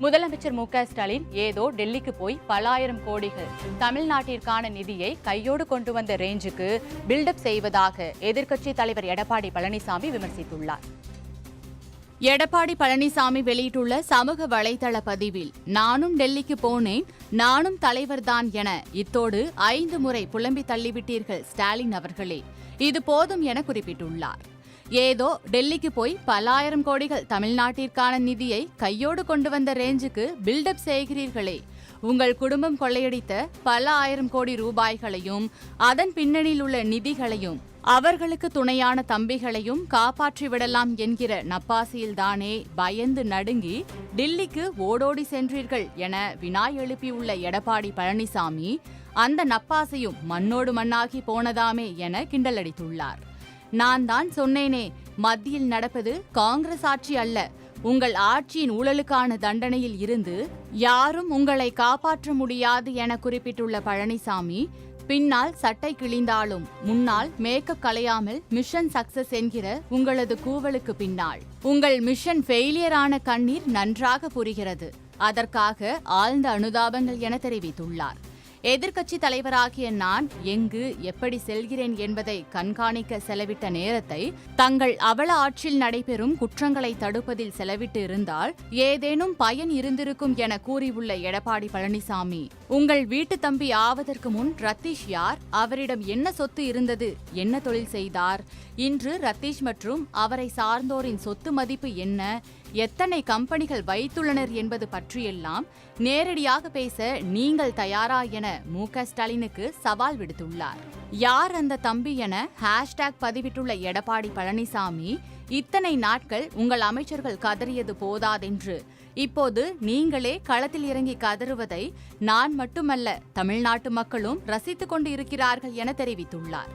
முதலமைச்சர் மு ஸ்டாலின் ஏதோ டெல்லிக்கு போய் பல ஆயிரம் கோடிகள் தமிழ்நாட்டிற்கான நிதியை கையோடு கொண்டு வந்த ரேஞ்சுக்கு பில்டப் செய்வதாக எதிர்க்கட்சி தலைவர் எடப்பாடி பழனிசாமி விமர்சித்துள்ளார். எடப்பாடி பழனிசாமி வெளியிட்டுள்ள சமூக வலைதள பதிவில் நானும் டெல்லிக்கு போனேன் நானும் தலைவர்தான் என இத்தோடு ஐந்து முறை புலம்பி தள்ளிவிட்டீர்கள் ஸ்டாலின் அவர்களே. இது போதும் என குறிப்பிட்டுள்ளார். ஏதோ டெல்லிக்கு போய் பல்லாயிரம் கோடிகள் தமிழ்நாட்டிற்கான நிதியை கையோடு கொண்டு வந்த ரேஞ்சுக்கு பில்டப் செய்கிறீர்களே. உங்கள் குடும்பம் கொள்ளையடித்த பல ஆயிரம் கோடி ரூபாய்களையும் அதன் பின்னணியில் உள்ள நிதிகளையும் அவர்களுக்கு துணையான தம்பிகளையும் காப்பாற்றி விடலாம் என்கிற நப்பாசியில்தானே பயந்து நடுங்கி டில்லிக்கு ஓடோடி சென்றீர்கள் என வினாய் எழுப்பியுள்ள எடப்பாடி பழனிசாமி அந்த நப்பாசையும் மண்ணோடு மண்ணாகி போனதாமே என கிண்டலடித்துள்ளார். நான் தான் சொன்னேனே. மத்தியில் நடப்பது காங்கிரஸ் ஆட்சி அல்ல. உங்கள் ஆட்சியின் ஊழலுக்கான தண்டனையில் இருந்து யாரும் உங்களை காப்பாற்ற முடியாது என குறிப்பிட்டுள்ள பழனிசாமி பின்னால் சட்டை கிழிந்தாலும் முன்னால் மேக்கப் கலையாமல் மிஷன் சக்சஸ் என்கிற உங்களது கூவலுக்கு பின்னால். உங்கள் மிஷன் ஃபெயிலியரான கண்ணீர் நன்றாக புரிகிறது. அதற்காக ஆழ்ந்த அனுதாபங்கள் என தெரிவித்துள்ளார். எதிர்க்கட்சி தலைவராகிய நான் எங்கு எப்படி செல்கிறேன் என்பதை கண்காணிக்க செலவிட்ட நேரத்தை தங்கள் அவல ஆட்சியில் நடைபெறும் குற்றங்களை தடுப்பதில் செலவிட்டு இருந்தால் ஏதேனும் பயன் இருந்திருக்கும் என கூறியுள்ள எடப்பாடி பழனிசாமி உங்கள் வீட்டு தம்பி ஆவதற்கு முன் ரத்தீஷ் யார்? அவரிடம் என்ன சொத்து இருந்தது? என்ன தொழில் செய்தார்? இன்று ரத்தீஷ் மற்றும் அவரை சார்ந்தோரின் சொத்து மதிப்பு என்ன? எத்தனை கம்பெனிகள் வைத்துள்ளனர் என்பது பற்றியெல்லாம் நேரடியாக பேச நீங்கள் தயாரா என மு க ஸ்டாலினுக்கு சவால் விடுத்துள்ளார். யார் அந்த தம்பி என ஹேஷ்டேக் பதிவிட்டுள்ள எடப்பாடி பழனிசாமி இத்தனை நாட்கள் உங்கள் அமைச்சர்கள் கதறியது போதாதென்று. இப்போது நீங்களே களத்தில் இறங்கி கதறுவதை நான் மட்டுமல்ல தமிழ்நாட்டு மக்களும் ரசித்துக் கொண்டு இருக்கிறார்கள் என தெரிவித்துள்ளார்.